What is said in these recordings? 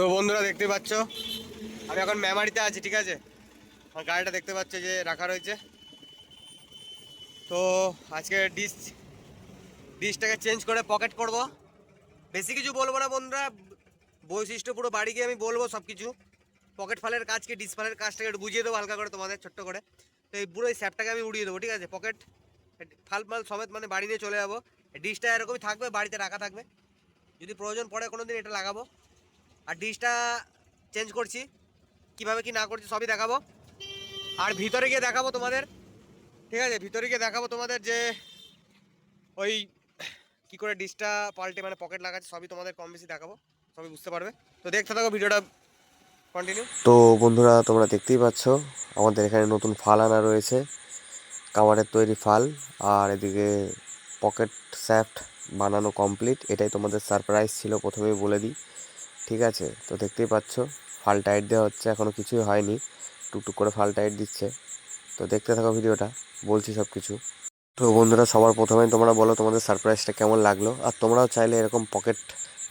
তো বন্ধুরা দেখতে পাচ্ছ, আমি এখন মেমারিতে আছি, ঠিক আছে? আমার গাড়িটা দেখতে পাচ্ছ যে রাখা রয়েছে। তো আজকে ডিশ, ডিশটাকে চেঞ্জ করে পকেট করব। বেশি কিছু বলব না বন্ধুরা, বৈশিষ্ট্য পুরো বাড়ি গিয়ে আমি বলব সব কিছু পকেট ফালের কাজকে ডিস ফালের কাজটাকে একটু বুঝিয়ে দেবো হালকা করে তোমাদের, ছোট্ট করে। তো এই পুরো এই স্যাপটাকে আমি উড়িয়ে দেবো, ঠিক আছে? পকেট, ফাল মাল সমেত মানে বাড়ি নিয়ে চলে যাব। ডিশটা এরকমই থাকবে, বাড়িতে রাখা থাকবে। যদি প্রয়োজন পড়ে কোনো দিন এটা লাগাবো। আর ডিশটা চেঞ্জ করছি। কীভাবে কি না করছি সবই দেখাবো। আর ভিতরে গিয়ে দেখাবো তোমাদের। ঠিক আছে, ভিতরে গিয়ে দেখাবো তোমাদের যে ওই কি করে ডিশটা পাল্টে মানে পকেট লাগাচ্ছে, সবই তোমাদের কম বেশি দেখাবো। সবই বুঝতে পারবে। তো দেখতে থাকো ভিডিওটা কন্টিনিউ তো বন্ধুরা, তোমরা দেখতেই পাচ্ছ, আমাদের এখানে নতুন ফাল আনা রয়েছে কামারের তৈরি ফাল। আর এদিকে পকেট স্যাফট বানানো কমপ্লিট এটাই তোমাদের সারপ্রাইজ ছিল, প্রথমেই বলে দিই। ঠিক আছে? তো দেখতেই পাচ্ছ, ফাল টাইট দেওয়া হচ্ছে এখনও কিছুই হয়নি। টুকটুক করে ফাল টাইট দিচ্ছে। তো দেখতে থাকো ভিডিওটা, বলছি সব কিছু তো বন্ধুরা, সবার প্রথমে তোমরা বলো তোমাদের সারপ্রাইজটা কেমন লাগল? আর তোমরাও চাইলে এরকম পকেট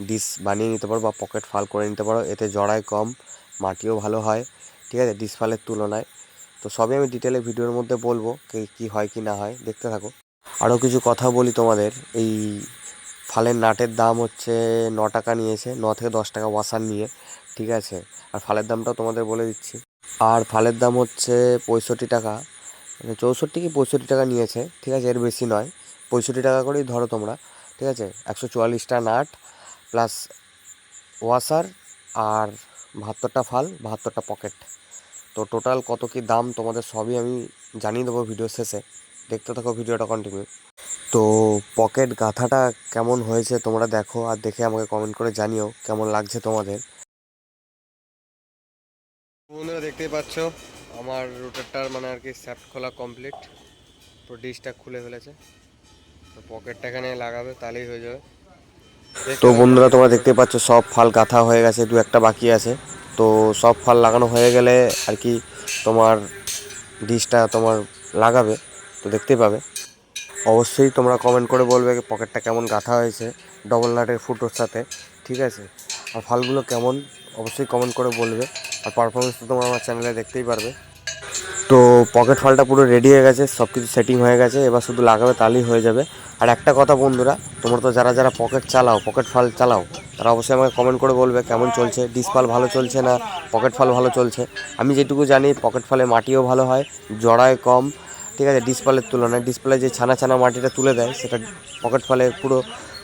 ডিস বানিয়ে নিতে পারো বা পকেট ফাল করে নিতে পারো। এতে জড়ায় কম, মাটিও ভালো হয়। ঠিক আছে? ডিস ফালের তুলনায়। তো সবই আমি ডিটেলে ভিডিওর মধ্যে বলব, কি কী হয় কি না হয়। দেখতে থাকো। আরও কিছু কথা বলি তোমাদের। এই ফালের নাটের দাম হচ্ছে ন টাকা নিয়েছে, ন থেকে দশ টাকা ওয়াসার নিয়ে, ঠিক আছে? আর ফালের দামটাও তোমাদের বলে দিচ্ছি। আর ফালের দাম হচ্ছে পঁয়ষট্টি টাকা মানে চৌষট্টি কি পঁয়ষট্টি টাকা নিয়েছে, ঠিক আছে? এর বেশি নয়, পঁয়ষট্টি টাকা করেই ধরো তোমরা, ঠিক আছে? একশো চুয়াল্লিশটা নাট প্লাস ওয়াসার আর বাহাত্তরটা ফাল, বাহাত্তরটা পকেট। তো টোটাল কত কি দাম তোমাদের সবই আমি জানিয়ে দেবো ভিডিও শেষে। দেখতে থাকো ভিডিওটা কন্টিনিউ তো পকেট গাঁথাটা কেমন হয়েছে তোমরা দেখো আর দেখে আমাকে কমেন্ট করে জানিও কেমন লাগছে তোমাদের। বন্ধুরা দেখতেই পাচ্ছ আমার রুটারটার মানে আর কি স্যাপ খোলা কমপ্লিট তো ডিশটা খুলে ফেলেছে। তো পকেটটা এখানে লাগাবে তাহলেই হয়ে যাবে। তো বন্ধুরা তোমরা দেখতে পাচ্ছ সব ফাল গাঁথা হয়ে গেছে দু একটা বাকি আছে। তো সব ফাল লাগানো হয়ে গেলে আর কি তোমার ডিশটা তোমার লাগাবে তো দেখতেই পাবে। অবশ্যই তোমরা কমেন্ট করে বলবে পকেটটা কেমন গাঁথা হয়েছে ডবল নাটের ফুটোর সাথে, ঠিক আছে? আর ফালগুলো কেমন, অবশ্যই কমেন্ট করে বলবে। আর পারফরমেন্স তো তোমরা আমার চ্যানেলে দেখতেই পারবে। তো পকেট ফালটা পুরো রেডি হয়ে গেছে সব কিছু সেটিং হয়ে গেছে, এবার শুধু লাগাবে তাহলেই হয়ে যাবে। আর একটা কথা বন্ধুরা, তোমরা তো যারা যারা পকেট চালাও পকেট ফাল চালাও, তারা অবশ্যই আমাকে কমেন্ট করে বলবে কেমন চলছে ডিসফাল ভালো চলছে না পকেট ফাল ভালো চলছে। আমি যেটুকু জানি পকেট ফালে মাটিও ভালো হয়, জড়ায় কম ঠিক আছে ডিসপ্লের তুলনায় ডিসপ্লে যে ছানা ছানা মাটিটা তুলে দেয়, সেটা পকেট ফলে পুরো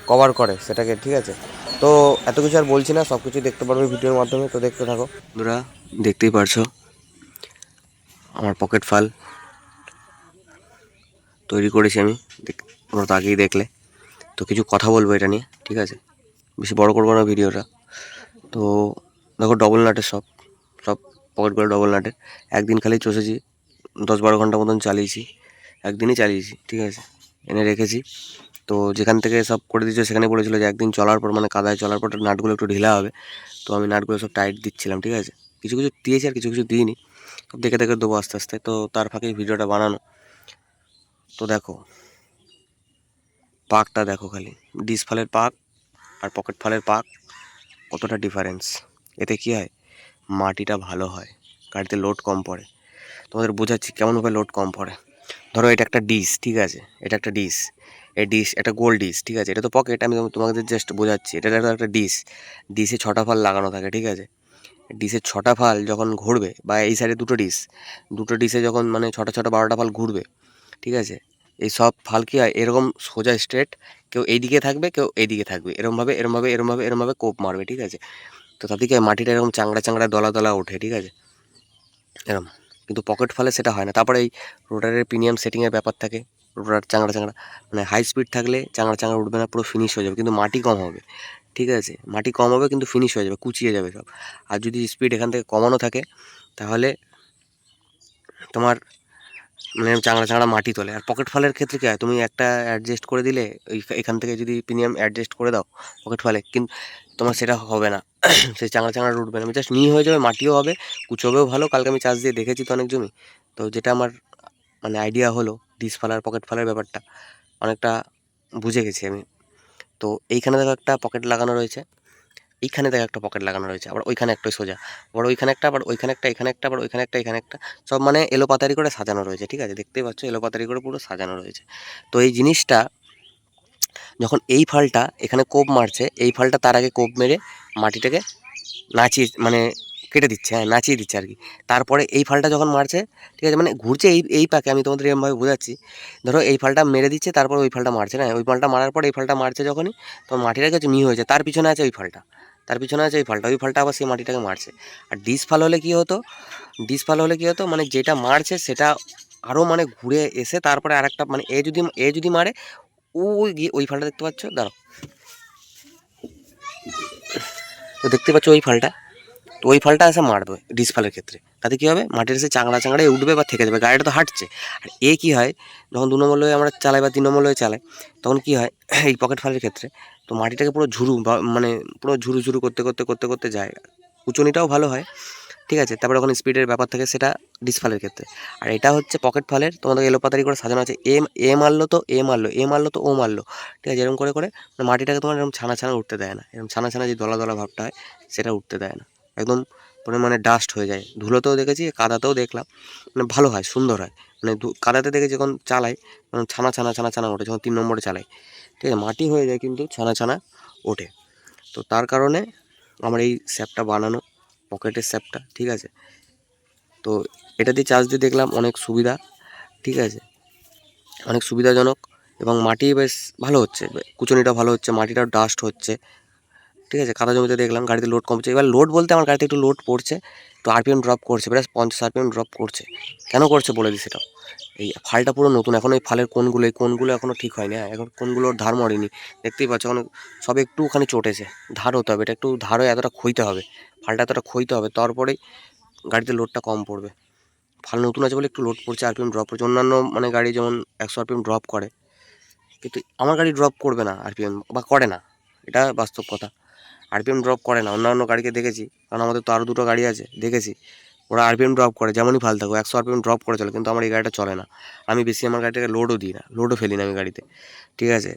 কভার করে সেটাকে, ঠিক আছে? তো এত কিছু আর বলছি না সব কিছু দেখতে পারবে ভিডিওর মাধ্যমে, তো দেখতে থাকো। বন্ধুরা, দেখতেই পারছ আমার পকেট ফাল তৈরি করেছি আমি তোমরা তো আগেই দেখলে। তো কিছু কথা বলব এটা নিয়ে, ঠিক আছে? বেশি বড় করব না ভিডিওটা। তো দেখো ডবল নাটের সব সব পকেটগুলো ডবল নাটের একদিন খালি চষেছি দশ বারো ঘণ্টা মতন চালিয়েছি। একদিনই চালিয়েছি, ঠিক আছে? এনে রেখেছি। তো যেখান থেকে সব করে দিয়েছে সেখানে বলেছিলো যে একদিন চলার পর মানে কাদায় চলার পর নাটগুলো একটু ঢিলা হবে। তো আমি নাটগুলো সব টাইট দিচ্ছিলাম, ঠিক আছে? কিছু কিছু দিয়েছি আর কিছু কিছু দিইনি। দেখে দেখে দেবো আস্তে আস্তে। তো তার ফাঁকে ভিডিওটা বানানো। তো দেখো, পাকটা দেখো খালি। ডিস ফালের পাক আর পকেট ফালের পাক, কতটা ডিফারেন্স এতে কি হয়? মাটিটা ভালো হয়, গাড়িতে লোড কম পড়ে। তোমাদের বোঝাচ্ছি কেমনভাবে লোড কম পড়ে। ধরো এটা একটা ডিশ ঠিক আছে? এটা একটা ডিশ এই ডিশ একটা গোল ডিশ ঠিক আছে? এটা তো পকেট আমি তোমাদের জাস্ট বোঝাচ্ছি। এটা একটা একটা ডিশ ডিশে ছটা ফাল লাগানো থাকে, ঠিক আছে? ডিশের ছটা ফাল যখন ঘুরবে, বা এই সাইডে দুটো ডিশ দুটো ডিশে যখন মানে ছটা ছটা বারোটা ফাল ঘুরবে, ঠিক আছে? এই সব ফাল কি হয়, এরকম সোজা স্ট্রেট কেউ এইদিকে থাকবে, কেউ এইদিকে থাকবে। এরমভাবে এরমভাবে এরমভাবে এরমভাবে কোপ মারবে, ঠিক আছে? তো তাদেরকে মাটিটা এরকম চাংড়া চাংড়া দলা দলা ওঠে, ঠিক আছে? এরম। কিন্তু পকেট ফালে সেটা হয় না। তারপরে এই রোটারের প্রিমিয়াম সেটিংয়ের ব্যাপার থাকে, রোটার চাংড়া চাংড়া মানে হাই স্পিড থাকলে চাংড়া চাংড়া উঠবে না, পুরো ফিনিশ হয়ে যাবে, কিন্তু মাটি কম হবে, ঠিক আছে? মাটি কম হবে, কিন্তু ফিনিশ হয়ে যাবে, কুচিয়ে যাবে সব। আর যদি স্পিড এখান থেকে কমানো থাকে, তাহলে তোমার মানে চাংড়া চাংড়া মাটি তোলে। আর পকেট ফলের ক্ষেত্রে কী হয়? তুমি একটা অ্যাডজাস্ট করে দিলে, ওই এখান থেকে যদি প্রিমিয়াম অ্যাডজাস্ট করে দাও পকেট ফলে কিন্তু তোমার সেটা হবে না। সেই চাংড়া চাংড়া উঠবে না। জাস্ট নিয়ে হয়ে যাবে, মাটিও হবে, কুচোবেও ভালো। কালকে আমি চার্জ দিয়ে দেখেছি তো অনেক জমি। তো যেটা আমার মানে আইডিয়া হলো ডিস ফালার পকেট ফালার ব্যাপারটা, অনেকটা বুঝে গেছি আমি। তো এইখানে দেখো একটা পকেট লাগানো রয়েছে। এইখানে দেখ একটা পকেট লাগানো রয়েছে, আবার ওইখানে একটা সোজা, আবার ওইখানে একটা, আবার ওইখানে একটা, এখানে একটা, আবার ওইখানে একটা, এখানে একটা, সব মানে এলোপাতারি করে সাজানো রয়েছে, ঠিক আছে? দেখতেই পাচ্ছ এলোপাতারি করে পুরো সাজানো রয়েছে। তো এই জিনিসটা যখন এই ফালটা এখানে কোপ মারছে, এই ফালটা তার আগে কোপ মেরে মাটিটাকে নাচিয়ে মানে কেটে দিচ্ছে হ্যাঁ নাচিয়ে দিচ্ছে আর কি। তারপরে এই ফালটা যখন মারছে, ঠিক আছে? মানে ঘুরছে এই এই পাকে, আমি তোমাদের এরমভাবে বোঝাচ্ছি। ধরো এই ফালটা মেরে দিচ্ছে, তারপর ওই ফালটা মারছে, না? ওই ফালটা মারার পর এই ফালটা মারছে যখনই, তখন মাটিটা কিছু মিহি হয়েছে, তার পিছনে আছে ওই ফালটা। তার পিছনে আছে ওই ফলটা ওই ফলটা আবার সেই মাটিটাকে মারছে। আর ডিস ফাল হলে কী হতো? ডিস ফাল হলে কী হতো? মানে যেটা মারছে সেটা আরও মানে ঘুরে এসে তারপরে আর একটা মানে এ যদি এ যদি মারে ওই গিয়ে ওই ফলটা দেখতে পাচ্ছ? দাঁড়াও। তো দেখতে পাচ্ছ ওই ফালটা। তো ওই ফালটা এসে মারবে ডিস ফালের ক্ষেত্রে। তাতে কী হবে? মাটির এসে চাংড়া চাংড়ায় উঠবে বা থেকে যাবে, গাড়িটা তো হাঁটছে। আর এ কী হয়? যখন দু নম্বর লয়ে আমরা চালাই বা তিন নম্বর লয়ে চালাই, তখন কী হয়? এই পকেট ফালের ক্ষেত্রে তো মাটিটাকে পুরো ঝুরু বা মানে পুরো ঝুরু ঝুরু করতে করতে করতে করতে যায়। উচনিটাও ভালো হয়, ঠিক আছে? তারপরে ওখানে স্পিডের ব্যাপার থাকে, সেটা ডিসফালের ক্ষেত্রে। আর এটা হচ্ছে পকেট ফালের তোমাদের এলোপাতারি করে সাজানো আছে। এম এ মারলো তো, এ মারলো এ মারলো তো, ও মারলো, ঠিক আছে? এরকম করে করে মানে মাটিটাকে তোমার এরকম ছানা ছানা উঠতে দেয় না। এরকম ছানা ছানা যে দলা দলা ভাবটা হয়, সেটা উঠতে দেয় না। একদম মানে মানে ডাস্ট হয়ে যায়। ধুলোতেও দেখেছি, কাদাতেও দেখলাম। মানে ভালো হয়, সুন্দর হয়। মানে কাদাতে দেখে যখন চালাই তখন ছানা ছানা ছানা ছানা ওঠে, যখন তিন নম্বরে চালাই ঠিক আছে, মাটি হয়ে যায় কিন্তু ছানা ছানা ওঠে। তো তার কারণে আমার এই স্যাপটা বানানো, পকেটের স্যাপটা, ঠিক আছে? তো এটা দিয়ে চার্জ দিয়ে দেখলাম অনেক সুবিধা, ঠিক আছে? অনেক সুবিধাজনক এবং মাটি বেশ ভালো হচ্ছে। কুচনিটা ভালো হচ্ছে, মাটিটাও ডাস্ট হচ্ছে। ঠিক আছে কাদা জমিতে দেখলাম, গাড়িতে লোড কমছে। এবার লোড বলতে আমার গাড়িতে একটু লোড পড়ছে তো আরপিএম ড্রপ করছে প্রায় পঞ্চাশ আরপিএম ড্রপ করছে। কেন করছে বলে দিই সেটাও। এই ফালটা পুরো নতুন, এখন এই ফালের কোনগুলো, এই কোনগুলো এখনও ঠিক হয়নি হ্যাঁ এখন কোনগুলোর ধার মরেনি। দেখতেই পাচ্ছ, এখন সব একটু একটুখানি চটেছে, ধার হতে হবে, এটা একটু ধার হয়ে এতটা খইতে হবে ফালটা এতটা খইতে হবে, তারপরেই গাড়িতে লোডটা কম পড়বে। ফাল নতুন আছে বলে একটু লোড পড়ছে আরপিএম ড্রপ করছে অন্যান্য মানে গাড়ি যেমন একশো আরপিএম ড্রপ করে, কিন্তু আমার গাড়ি ড্রপ করবে না আরপিএম বা করে না, এটা বাস্তব কথা। আরপিএম ড্রপ করে না, অন্যান্য গাড়িকে দেখেছি, কারণ আমাদের তো আরও দুটো গাড়ি আছে, দেখেছি। ওরা আরপিএম ড্রপ করে, যেমনই ফাল থাকো একশো আরপিএম ড্রপ করে চলে, কিন্তু আমার এই গাড়িটা চলে না। আমি বেশি আমার গাড়িটাকে লোডও দিই না লোডও ফেলি না আমি গাড়িতে, ঠিক আছে?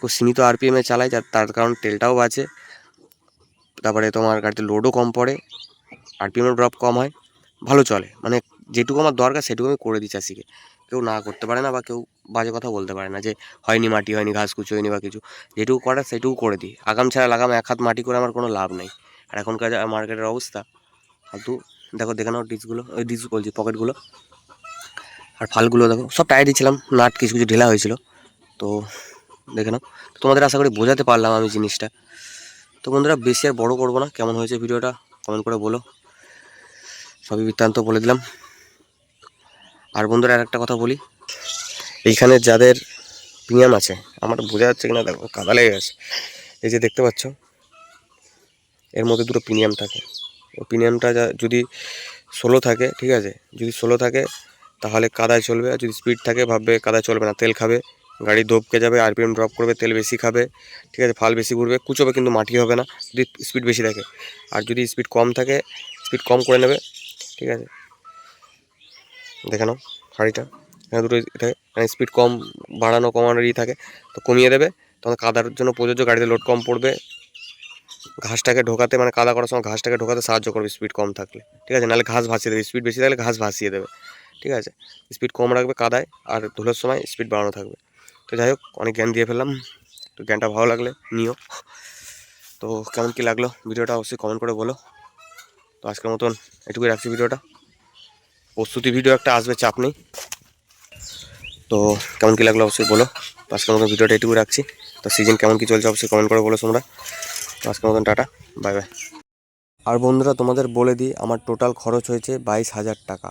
খুব সীমিত আরপিএমে চালাই, যার, তার কারণ তেলটাও বাঁচে, তারপরে তোমার গাড়িতে লোডও কম পড়ে আরপিএমের ড্রপ কম হয়, ভালো চলে। মানে যেটুকু আমার দরকার, সেটুকু আমি করে দিই চাষিকে। কেউ না করতে পারে না বা কেউ বাজে কথা বলতে পারে না যে, হয়নি মাটি, হয়নি ঘাস, কুচি, হয়নি বা কিছু। যেটুকু করার সেটুকু করে দিই। আগাম ছাড়া লাগাম এক হাত মাটি করে আমার কোনো লাভ নেই। আর এখনকার মার্কেটের অবস্থা, ফালতু। দেখো, দেখে নাও ডিসগুলো ওই ডিস বলছি, পকেটগুলো। আর ফালগুলো দেখো, সব টায়ারই ছিলাম নাট কিছু কিছু ঢেলা হয়েছিল। তো দেখে নাও। তোমাদের আশা করি বোঝাতে পারলাম আমি জিনিসটা। তো বন্ধুরা, বেশি আর বড় করব না। কেমন হয়েছে ভিডিওটা কমেন্ট করে বলো। সবই বৃত্তান্ত বলে দিলাম। আর বন্ধুরা আর একটা কথা বলি। এইখানে যাদের প্রিমিয়াম আছে, আমার বোঝা যাচ্ছে কিনা দেখো, কাদা লেগে গেছে। এই যে দেখতে পাচ্ছ, এর মধ্যে দুটো প্রিমিয়াম থাকে। ও প্রিমিয়ামটা যদি সোলো থাকে, ঠিক আছে, যদি সোলো থাকে, তাহলে কাদায় চলবে, আর যদি স্পিড থাকে, ভাববে কাদায় চলবে না, তেল খাবে, গাড়ি দোবকে যাবে, আরপিএম ড্রপ করবে, তেল বেশি খাবে, ঠিক আছে, ফাল বেশি ঘুরবে, কুচোবে কিন্তু মাটি হবে না, যদি স্পিড বেশি থাকে। আর যদি স্পিড কম থাকে, স্পিড কম করে নেবে, ঠিক আছে। দেখে নাও গাড়িটা এখানে দুটো ই থাকে মানে স্পিড কম, বাড়ানো কমানোরই থাকে। তো কমিয়ে দেবে, তখন কাদার জন্য প্রযোজ্য গাড়িতে লোড কম পড়বে। ঘাসটাকে ঢোকাতে মানে কাদা করার সময় ঘাসটাকে ঢোকাতে সাহায্য করবে স্পিড কম থাকলে। ঠিক আছে? নাহলে ঘাস ভাসিয়ে দেবে। স্পিড বেশি থাকলে ঘাস ভাসিয়ে দেবে। ঠিক আছে? স্পিড কম রাখবে কাদায় আর ধুলোর সময় স্পিড বাড়ানো থাকবে। তো যাই হোক, অনেক জ্ঞান দিয়ে ফেললাম। তো জ্ঞানটা ভালো লাগলে নিও। তো কেমন কী লাগল ভিডিওটা অবশ্যই কমেন্ট করে বলো। তো আজকের মতন এটুকুই রাখছি ভিডিওটা। প্রস্তুতি ভিডিও একটা আসবে চাপ নেই। তো কেমন কী লাগল অবশ্যই বলো। তো আজকের মতন ভিডিওটা এটুকু রাখছি। তো সিজন কেমন কী চলছে অবশ্যই কমেন্ট করে বলো তোমরা তো আজকের মতন টাটা বাই বাই আর বন্ধুরা তোমাদের বলে দিই, আমার টোটাল খরচ হয়েছে বাইশ হাজার টাকা।